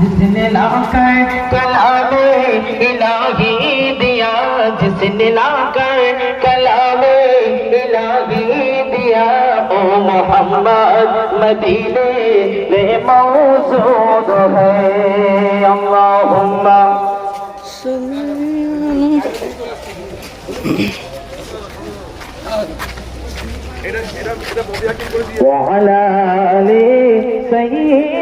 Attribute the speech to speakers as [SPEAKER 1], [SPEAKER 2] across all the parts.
[SPEAKER 1] जिसने लाकर कलामे इलाही दिया जिसने लाकर कलामे इलाही दिया ओ मोहम्मद मदीने में मौजूद है अल्लाहुम्मा وعلى آل سيدنا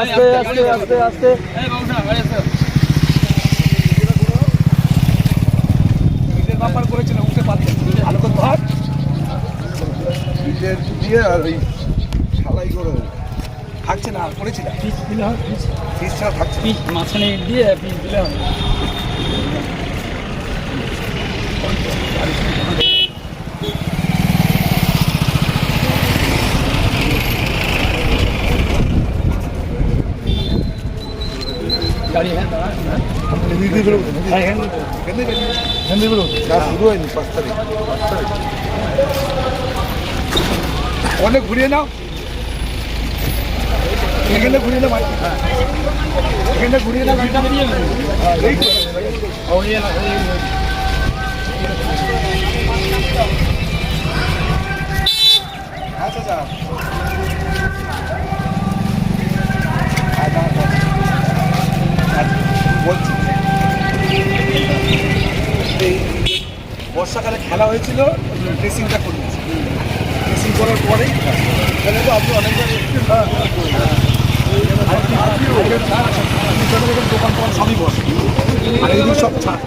[SPEAKER 2] আস্তে আস্তে আস্তে আস্তে।
[SPEAKER 3] নাম্বার করেছিল উঠতে পারতেন ভালো করে
[SPEAKER 4] নিজের দিয়ে আর সালাই করে।
[SPEAKER 3] থাকছে না করেছিল
[SPEAKER 4] ফিস ছাড়া থাকছে না।
[SPEAKER 2] মাঝখানে দিয়ে পিস দিলে হবে গাড়ি হ্যাঁ দাঁড়া,
[SPEAKER 3] ঘুরিয়ে ঘুরিয়ে বলছি এই বর্ষাকালে খেলা হয়েছিল ড্রেসিংটা করিয়েছি। ড্রেসিং করার পরেই তাহলে তো আপনি অনেকবার দোকান টোকান সবই বসে আর এইদিকে সব ছাড়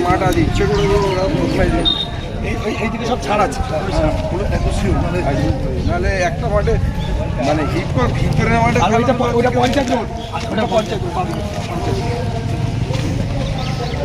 [SPEAKER 4] মাঠ আছে। ইচ্ছে করে ওরা
[SPEAKER 3] এইদিকে সব ছাড় আছে
[SPEAKER 4] মানে নাহলে একটা মাঠে মানে হিট করে ভিতরে মাঠে
[SPEAKER 3] ওইটা প- ওইটা পঞ্চায়েত রোড ওটা রোড
[SPEAKER 4] এই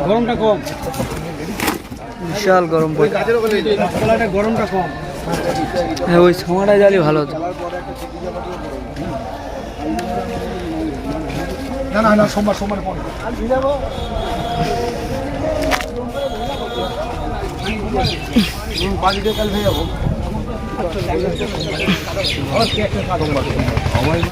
[SPEAKER 3] গরমটা কম
[SPEAKER 2] বিশাল গরম
[SPEAKER 3] গরমটা কম
[SPEAKER 2] হ্যাঁ ওই সময়টা জালি ভালো হতো।
[SPEAKER 3] না না না সোমবার সোমবার পর। বাড়িতে কাল ভেয়ে যাব